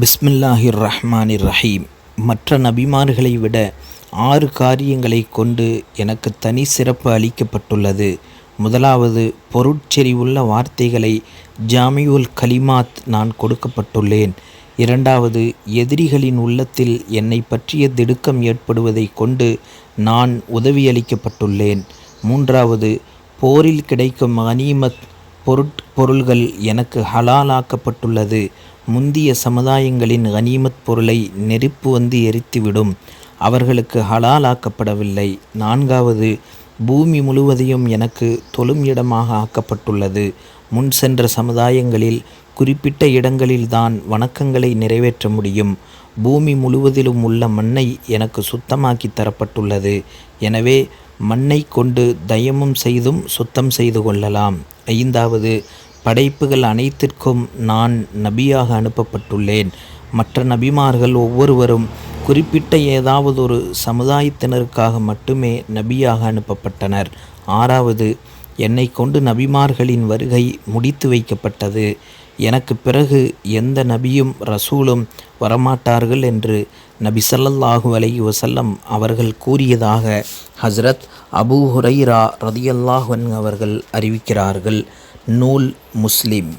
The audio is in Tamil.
பிஸ்மில்லாஹிர் ரஹ்மானிர் ரஹீம் மற்ற நபிமார்களை விட ஆறு காரியங்களை கொண்டு எனக்கு தனி சிறப்பு அளிக்கப்பட்டுள்ளது. முதலாவது பொருட்செறிவுள்ள வார்த்தைகளை ஜாமியுல் கலிமாத் நான் கொடுக்கப்பட்டுள்ளேன். இரண்டாவது எதிரிகளின் உள்ளத்தில் என்னை பற்றிய திடுக்கம் ஏற்படுவதை கொண்டு நான் உதவியளிக்கப்பட்டுள்ளேன். மூன்றாவது போரில் கிடைக்கும் அனீமத் பொருட் பொருள்கள் எனக்கு ஹலாலாக்கப்பட்டுள்ளது. முந்திய சமுதாயங்களின் கனிமத் பொருளை நெருப்பு வந்து எரித்துவிடும். அவர்களுக்கு ஹலாலாக்கப்படவில்லை. நான்காவது பூமி முழுவதையும் எனக்கு தொழும் இடமாக ஆக்கப்பட்டுள்ளது. முன் சென்ற சமுதாயங்களில் குறிப்பிட்ட இடங்களில்தான் வணக்கங்களை நிறைவேற்ற முடியும். பூமி முழுவதிலும் உள்ள மண்ணை எனக்கு சுத்தமாக்கி தரப்பட்டுள்ளது. எனவே மண்ணை கொண்டு தயமும் செய்தும் சுத்தம் செய்து கொள்ளலாம். ஐந்தாவது படைப்புகள் அனைத்திற்கும் நான் நபியாக அனுப்பப்பட்டுள்ளேன். மற்ற நபிமார்கள் ஒவ்வொருவரும் குறிப்பிட்ட ஏதாவது ஒரு சமுதாயத்தினருக்காக மட்டுமே நபியாக அனுப்பப்பட்டனர். ஆறாவது என்னை கொண்டு நபிமார்களின் வருகை முடித்து வைக்கப்பட்டது. எனக்கு பிறகு எந்த நபியும் ரசூலும் வரமாட்டார்கள் என்று நபி சல்லல்லாஹு அலை வசல்லம் அவர்கள் கூறியதாக ஹஸ்ரத் அபூ ஹுரைரா ரதியல்லாஹன் அவர்கள் அறிவிக்கிறார்கள். நூல் முஸ்லிம்.